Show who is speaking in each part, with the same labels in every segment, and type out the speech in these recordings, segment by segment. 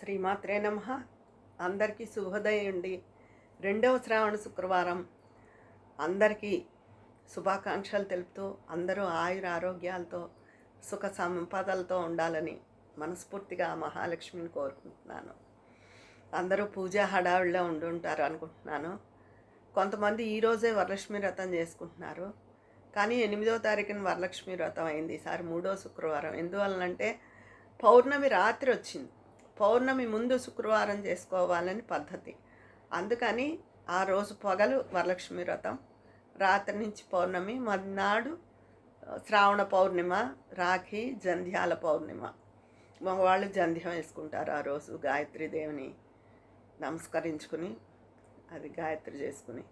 Speaker 1: శ్రీమాత్రే నమ. అందరికీ శుభోదయం అండి. రెండవ శ్రావణ శుక్రవారం. అందరికీ శుభాకాంక్షలు తెలుపుతూ అందరూ ఆయుర ఆరోగ్యాలతో సుఖ సంపదలతో ఉండాలని మనస్ఫూర్తిగా ఆ మహాలక్ష్మిని కోరుకుంటున్నాను. అందరూ పూజా హడావిడిలో ఉండుంటారు అనుకుంటున్నాను. కొంతమంది ఈరోజే వరలక్ష్మి వ్రతం చేసుకుంటున్నారు. కానీ ఎనిమిదో తారీఖున వరలక్ష్మి వ్రతం అయింది. ఈసారి మూడో శుక్రవారం. ఎందువలనంటే పౌర్ణమి రాత్రి వచ్చింది. పౌర్ణమి ముందు శుక్రవారం చేసుకోవాలని పద్ధతి. అందుకని ఆ రోజు పొగలు వరలక్ష్మి వ్రతం రాత్రి నుంచి పౌర్ణమి మర్నాడు శ్రావణ పౌర్ణిమ రాఖీ జంధ్యాల పౌర్ణిమ. మగవాళ్ళు జంధ్యం వేసుకుంటారు ఆ రోజు గాయత్రి దేవిని నమస్కరించుకుని అది గాయత్రి చేసుకుని.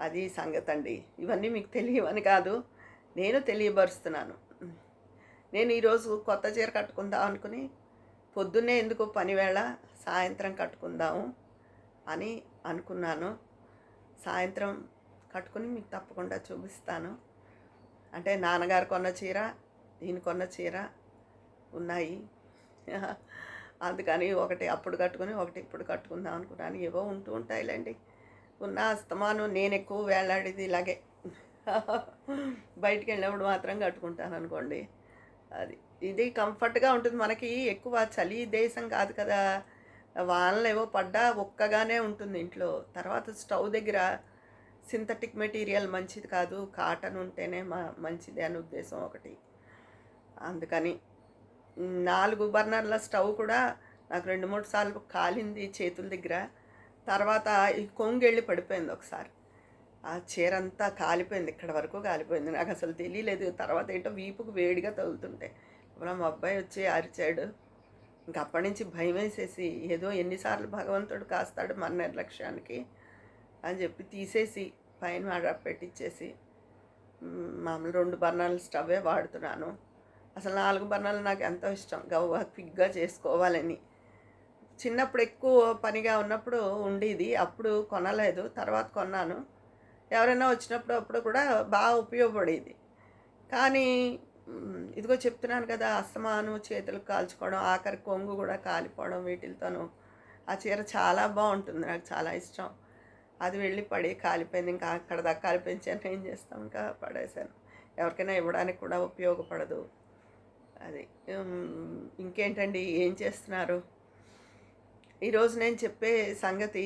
Speaker 1: అది సంగతి అండి. ఇవన్నీ మీకు తెలియవని కాదు నేను తెలియబరుస్తున్నాను. నేను ఈరోజు కొత్త చీర కట్టుకుందాం అనుకుని పొద్దున్నే ఎందుకు పనివేళ సాయంత్రం కట్టుకుందాము అని అనుకున్నాను. సాయంత్రం కట్టుకుని మీకు తప్పకుండా చూపిస్తాను. అంటే నాన్నగారు కొన్న చీర నేను కొన్న చీర ఉన్నాయి. అందుకని ఒకటి అప్పుడు కట్టుకుని ఒకటి ఇప్పుడు కట్టుకుందాం అనుకున్నాను. ఏవో ఉంటూ ఉంటాయిలేండి. ఉన్న అస్తమానం నేను ఎక్కువ వేలాడేది ఇలాగే. బయటికి వెళ్ళినప్పుడు మాత్రం కట్టుకుంటాను అనుకోండి. అది. ఇది కంఫర్ట్గా ఉంటుంది. మనకి ఎక్కువ చలి దేశం కాదు కదా. వానలు ఏవో పడ్డా ఒక్కగానే ఉంటుంది ఇంట్లో. తర్వాత స్టవ్ దగ్గర సింథటిక్ మెటీరియల్ మంచిది కాదు. కాటన్ ఉంటేనే మా మంచిది అని ఉద్దేశం ఒకటి. అందుకని నాలుగు బర్నర్ల స్టవ్ కూడా నాకు రెండు మూడు సార్లు కాలింది చేతుల దగ్గర. తర్వాత ఈ కొంగెళ్ళి పడిపోయింది ఒకసారి. ఆ చీర అంతా కాలిపోయింది. ఇక్కడ వరకు కాలిపోయింది. నాకు అసలు తెలియలేదు తర్వాత ఏంటో వీపుకు వేడిగా తగులుతుంటే. అప్పుడు మా అబ్బాయి వచ్చి అరిచాడు. ఇంక అప్పటి నుంచి భయం వేసేసి ఏదో ఎన్నిసార్లు భగవంతుడు కాస్తాడు మన నిర్లక్ష్యానికి అని చెప్పి తీసేసి పైన పెట్టించేసి మామూలు రెండు బర్ణాలు స్టవ్వే వాడుతున్నాను. అసలు నాలుగు బర్ణాలు నాకు ఎంతో ఇష్టం. గవ్వ క్విక్గా చేసుకోవాలని. చిన్నప్పుడు ఎక్కువ పనిగా ఉన్నప్పుడు ఉండేది. అప్పుడు కొనలేదు. తర్వాత కొన్నాను. ఎవరైనా వచ్చినప్పుడు అప్పుడు కూడా బాగా ఉపయోగపడేది. కానీ ఇదిగో చెప్తున్నాను కదా అస్తమాను చేతులు కాల్చుకోవడం ఆఖరి కొంగు కూడా కాలిపోవడం వీటితోనూ ఆ చీర చాలా బాగుంటుంది నాకు చాలా ఇష్టం. అది వెళ్ళి పడి కాలిపోయింది ఇంకా అక్కడ దాకా కాలిపోయించాను ఏం చేస్తాం? ఇంకా పడేశాను. ఎవరికైనా ఇవ్వడానికి కూడా ఉపయోగపడదు. అది ఇంకేంటండి ఏం చేస్తున్నారు? ఈరోజు నేను చెప్పే సంగతి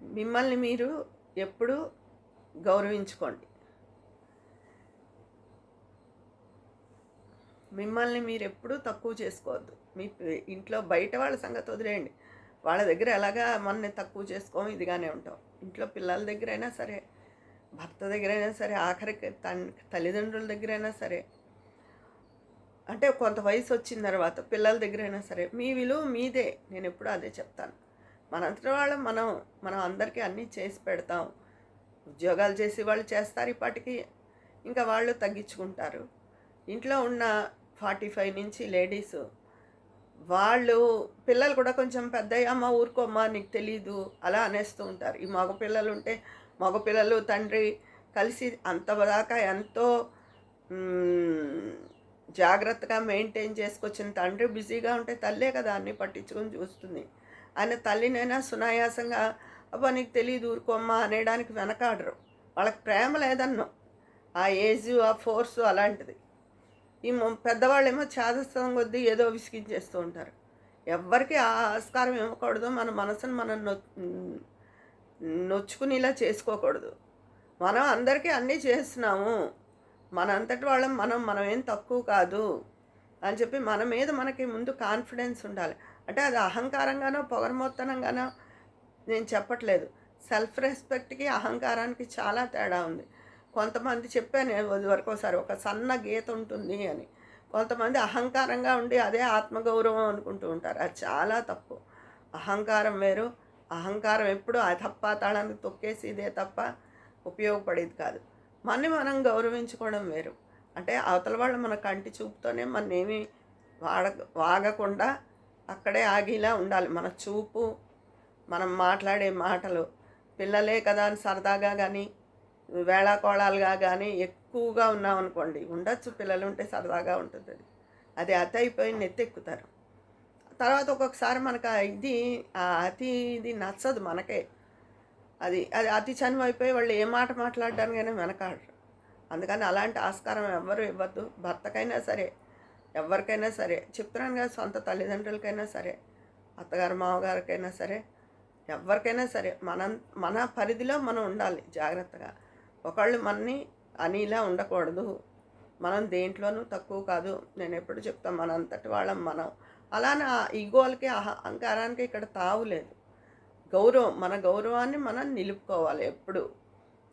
Speaker 1: మిమ్మల్ని మీరు ఎప్పుడు గౌరవించుకోండి. మిమ్మల్ని మీరు ఎప్పుడూ తక్కువ చేసుకోవద్దు. మీ ఇంట్లో బయట వాళ్ళ సంగతి వదిలేయండి. వాళ్ళ దగ్గర ఎలాగా మనని తక్కువ చేసుకోం ఇదిగానే ఉంటాం. ఇంట్లో పిల్లల దగ్గర అయినా సరే భర్త దగ్గర అయినా సరే ఆఖరికి తన్ తల్లిదండ్రుల దగ్గర అయినా సరే అంటే కొంత వయసు వచ్చిన తర్వాత పిల్లల దగ్గర అయినా సరే మీ విలువ మీదే. నేను ఎప్పుడూ అదే చెప్తాను. మనంతటి వాళ్ళం మనం మనం అందరికీ అన్నీ చేసి పెడతాం. ఉద్యోగాలు చేసి వాళ్ళు చేస్తారు ఇప్పటికీ. ఇంకా వాళ్ళు తగ్గించుకుంటారు. ఇంట్లో ఉన్న ఫార్టీ ఫైవ్ నుంచి లేడీస్. వాళ్ళు పిల్లలు కూడా కొంచెం పెద్ద అమ్మ ఊరుకోమ్మా నీకు తెలీదు అలా అనేస్తూ ఉంటారు. ఈ మగపిల్లలు ఉంటే మగ పిల్లలు తండ్రి కలిసి అంతదాకా ఎంతో జాగ్రత్తగా మెయింటైన్ చేసుకొచ్చిన తండ్రి బిజీగా ఉంటే తల్లే కదా అన్ని పట్టించుకొని చూస్తుంది. ఆయన తల్లినైనా సునాయాసంగా అబ్బా నీకు తెలియదు ఊరుకోమ్మా అనేయడానికి వెనకాడరు. వాళ్ళకి ప్రేమ లేదన్నో. ఆ ఏజ్ ఆ ఫోర్సు అలాంటిది. ఈ పెద్దవాళ్ళేమో చేదస్థం కొద్దీ ఏదో విసిగించేస్తూ ఉంటారు. ఎవ్వరికి ఆ ఆస్కారం ఇవ్వకూడదు. మన మనసును మనం నొ నొచ్చుకునేలా చేసుకోకూడదు. మనం అందరికీ అన్నీ చేస్తున్నాము. మన అంతటి వాళ్ళం మనం మనం ఏం తక్కువ కాదు అని చెప్పి మన మీద మనకి ముందు కాన్ఫిడెన్స్ ఉండాలి. అంటే అది అహంకారంగానో పొగరమొత్తనంగానో నేను చెప్పట్లేదు. సెల్ఫ్ రెస్పెక్ట్కి అహంకారానికి చాలా తేడా ఉంది. కొంతమంది చెప్పాను ఇది వరకు ఒకసారి ఒక సన్న గీత ఉంటుంది అని. కొంతమంది అహంకారంగా ఉండి అదే ఆత్మగౌరవం అనుకుంటూ ఉంటారు. అది చాలా తప్పు. అహంకారం వేరు. అహంకారం ఎప్పుడు అధపాతాళానికి తొక్కేసి ఇదే తప్ప ఉపయోగపడేది కాదు. మనని మనం గౌరవించుకోవడం వేరు. అంటే అవతల వాళ్ళు మన కంటి చూపుతోనే మన ఏమి వాడ వాగకుండా అక్కడే ఆగిలా ఉండాలి. మన చూపు మనం మాట్లాడే మాటలు పిల్లలే కదా అని సరదాగా కానీ వేళాకోళాలుగా కానీ ఎక్కువగా ఉన్నామనుకోండి ఉండొచ్చు పిల్లలు ఉంటే సరదాగా ఉంటుంది అది. అది అత అయిపోయి నెత్తెక్కుతారు. తర్వాత ఒక్కొక్కసారి మనకు ఆ ఇది ఆ అతి ఇది నచ్చదు మనకే. అది అది అతి చనువు అయిపోయి వాళ్ళు ఏ మాట మాట్లాడడానికైనా వెనకాడరు. అందుకని అలాంటి ఆస్కారం ఎవ్వరు ఇవ్వద్దు. భర్తకైనా సరే ఎవరికైనా సరే చెప్తున్నాను కదా సొంత తల్లిదండ్రులకైనా సరే అత్తగారు మామగారికైనా సరే ఎవరికైనా సరే మనం మన పరిధిలో మనం ఉండాలి జాగ్రత్తగా. ఒకళ్ళు మనని అనిలా ఉండకూడదు. మనం దేంట్లోనూ తక్కువ కాదు. నేను ఎప్పుడు చెప్తాను మన అంతటి వాళ్ళం మనం. అలానే ఆ ఈగోలకి అహంకారానికి ఇక్కడ తావు లేదు. గౌరవం మన గౌరవాన్ని మనం నిలుపుకోవాలి ఎప్పుడు.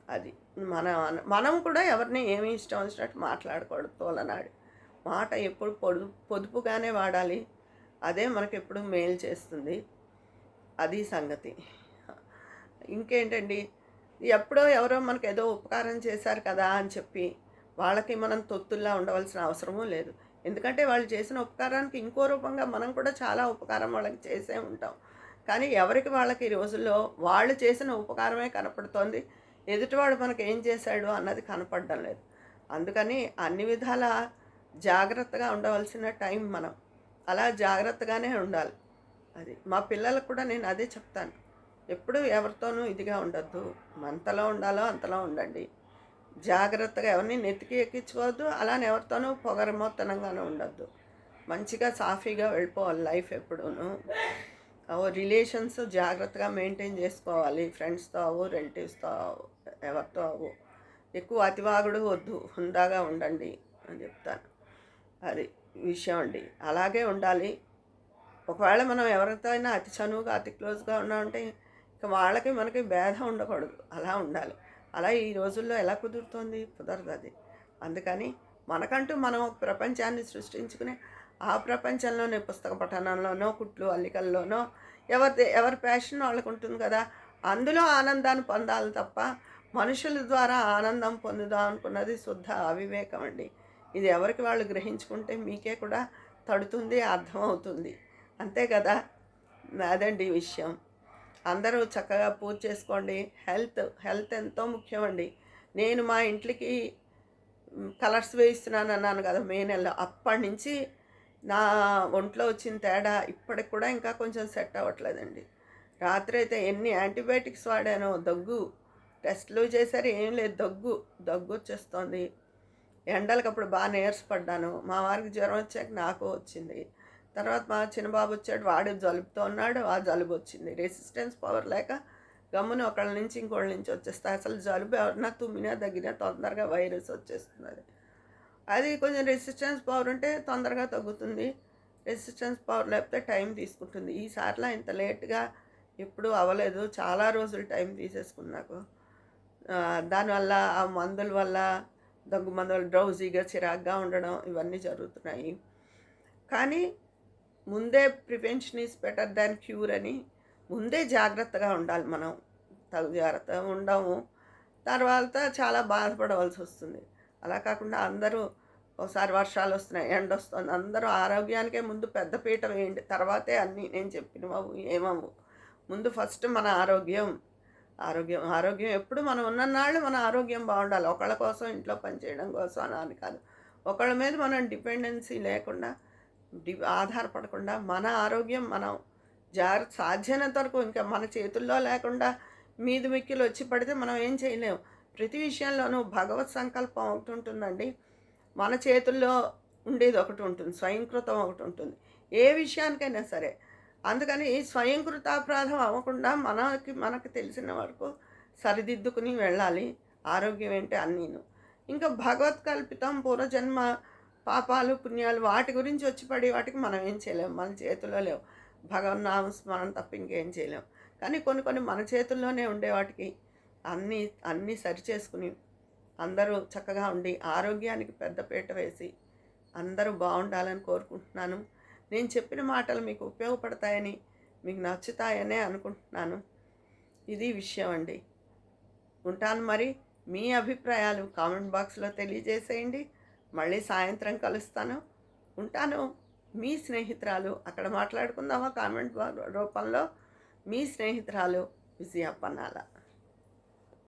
Speaker 1: అది మన మనం కూడా ఎవరిని ఏమి ఇష్టం వచ్చినట్టు మాట్లాడకూడదు తోలనాడు. మాట ఎప్పుడు పొడు పొదుపుగానే వాడాలి. అదే మనకు ఎప్పుడు మేలు చేస్తుంది. అది సంగతి. ఇంకేంటండి? ఎప్పుడో ఎవరో మనకు ఏదో ఉపకారం చేశారు కదా అని చెప్పి వాళ్ళకి మనం తొత్తుల్లా ఉండవలసిన అవసరమూ లేదు. ఎందుకంటే వాళ్ళు చేసిన ఉపకారానికి ఇంకో రూపంగా మనం కూడా చాలా ఉపకారం వాళ్ళకి చేసే ఉంటాం. కానీ ఎవరికి వాళ్ళకి ఈ రోజుల్లో వాళ్ళు చేసిన ఉపకారమే కనపడుతోంది. ఎదుటివాడు మనకు ఏం చేశాడు అన్నది కనపడడం లేదు. అందుకని అన్ని విధాల జాగ్రత్తగా ఉండవలసిన టైం మనం. అలా జాగ్రత్తగానే ఉండాలి. అది మా పిల్లలకు కూడా నేను అదే చెప్తాను. ఎప్పుడు ఎవరితోనూ ఇదిగా ఉండొద్దు. మంతలో ఉండాలో అంతలో ఉండండి. జాగ్రత్తగా ఎవరిని నెత్తికి ఎక్కించుకోవద్దు అలానే ఎవరితోనూ పొగరమోత్తనంగానే ఉండొద్దు. మంచిగా సాఫీగా వెళ్ళిపోవాలి లైఫ్ ఎప్పుడూను. రిలేషన్స్ జాగ్రత్తగా మెయింటైన్ చేసుకోవాలి. ఫ్రెండ్స్తో అవు రిలేటివ్స్తో అవు ఎవరితో అవ్వు. ఎక్కువ అతివాగుడు వద్దు హుందాగా ఉండండి అని చెప్తాను. అది విషయం అండి. అలాగే ఉండాలి. ఒకవేళ మనం ఎవరితో అయినా అతి చనువుగా అతి క్లోజ్గా ఉన్నామంటే వాళ్ళకి మనకి భేదం ఉండకూడదు. అలా ఉండాలి. అలా ఈ రోజుల్లో ఎలా కుదురుతోంది? కుదరదు అది. అందుకని మనకంటూ మనం ప్రపంచాన్ని సృష్టించుకునే ఆ ప్రపంచంలోనే పుస్తక పఠనంలోనో కుట్లు అల్లికల్లోనో ఎవరి ఎవరి ప్యాషన్ వాళ్ళకు ఉంటుంది కదా అందులో ఆనందాన్ని పొందాలి తప్ప మనుషుల ద్వారా ఆనందం పొందుదాం అనుకున్నది శుద్ధ అవివేకం అండి. ఇది ఎవరికి వాళ్ళు గ్రహించుకుంటే మీకే కూడా తడుతుంది అర్థమవుతుంది. అంతే కదా? అదండి విషయం. అందరూ చక్కగా పూజ చేసుకోండి. హెల్త్ హెల్త్ ఎంతో ముఖ్యమండి. నేను మా ఇంట్లోకి కలర్స్ వేయిస్తున్నాను అన్నాను కదా మే నెలలో. అప్పటి నుంచి నా ఒంట్లో వచ్చిన తేడా ఇప్పటికి కూడా ఇంకా కొంచెం సెట్ అవ్వట్లేదండి. రాత్రి అయితే ఎన్ని యాంటీబయాటిక్స్ వాడానో దగ్గు. టెస్ట్లు చేశారు ఏం లేదు. దగ్గు దగ్గు వచ్చేస్తుంది. ఎండలకప్పుడు బాగా నీరసపడ్డాను. మా వారికి జ్వరం వచ్చాక నాకు వచ్చింది. తర్వాత మా చిన్నబాబు వచ్చాడు వాడు జలుబుతో ఉన్నాడు ఆ జలుబు వచ్చింది. రెసిస్టెన్స్ పవర్ లేక గమ్మున ఒకళ్ళ నుంచి ఇంకోళ్ళ నుంచి వచ్చేస్తాయి అసలు జలుబు ఎవరన్నా తుమ్మినా తగ్గినా తొందరగా వైరస్ వచ్చేస్తుంది అది కొంచెం రెసిస్టెన్స్ పవర్ ఉంటే తొందరగా తగ్గుతుంది. రెసిస్టెన్స్ పవర్ లేకపోతే టైం తీసుకుంటుంది. ఈసారిలో ఇంత లేట్గా ఎప్పుడు అవ్వలేదు. చాలా రోజులు టైం తీసేసుకున్నాకు దానివల్ల ఆ మందుల వల్ల దగ్గు మందులు డ్రౌజీగా చిరాగ్గా ఉండడం ఇవన్నీ జరుగుతున్నాయి. కానీ ముందే prevention is better than cure అని ముందే జాగ్రత్తగా ఉండాలి మనం. తగు జాగ్రత్తగా ఉండము. తర్వాత చాలా బాధపడవలసి వస్తుంది. అలా కాకుండా అందరూ ఒకసారి వర్షాలు వస్తున్నాయి ఎండ వస్తుంది. అందరూ ఆరోగ్యానికే ముందు పెద్దపీట వేయండి. తర్వాతే అన్నీ నేను చెప్పినవు ఏమవు. ముందు ఫస్ట్ మన ఆరోగ్యం ఆరోగ్యం ఆరోగ్యం ఎప్పుడు మనం ఉన్ననాళ్ళు మన ఆరోగ్యం బాగుండాలి. ఒకళ్ళ కోసం ఇంట్లో పనిచేయడం కోసం అని కాదు. ఒకళ్ళ మీద మనం డిపెండెన్సీ లేకుండా ఆధారపడకుండా మన ఆరోగ్యం మనం జాగ్రత్త సాధ్యమైనంత వరకు ఇంకా మన చేతుల్లో లేకుండా మీది మిక్కిలు వచ్చి పడితే మనం ఏం చేయలేము ప్రతి విషయంలోనూ భగవత్ సంకల్పం ఒకటి ఉంటుందండి. మన చేతుల్లో ఉండేది ఒకటి ఉంటుంది. స్వయంకృతం ఒకటి ఉంటుంది. ఏ విషయానికైనా సరే. అందుకని స్వయంకృతాపరాధం అవ్వకుండా మనకి మనకు తెలిసిన వరకు సరిదిద్దుకుని వెళ్ళాలి. ఆరోగ్యం ఏంటి అన్నీను. ఇంకా భగవత్ కల్పితం పూర్వజన్మ పాపాలు పుణ్యాలు వాటి గురించి వచ్చి పడి వాటికి మనం ఏం చేయలేము మన చేతిలో లేవు. భగవన్నామ స్మరణ తప్ప ఇంకేం చేయలేము కానీ కొన్ని కొన్ని మన చేతుల్లోనే ఉండే వాటికి అన్నీ అన్నీ సరి చేసుకుని అందరూ చక్కగా ఉండి ఆరోగ్యానికి పెద్దపీట వేసి అందరూ బాగుండాలని కోరుకుంటున్నాను. నేను చెప్పిన మాటలు మీకు ఉపయోగపడతాయని మీకు నచ్చుతాయనే అనుకుంటున్నాను. ఇది విషయం అండి. ఉంటాను మరి మీ అభిప్రాయాలు కామెంట్ బాక్స్లో తెలియజేసేయండి. మళ్ళీ సాయంత్రం కలుస్తాను. ఉంటాను. మీ స్నేహితురాలు అక్కడ మాట్లాడుకుందామా కామెంట్ రూపంలో. మీ స్నేహితురాలు విజయ పన్నాల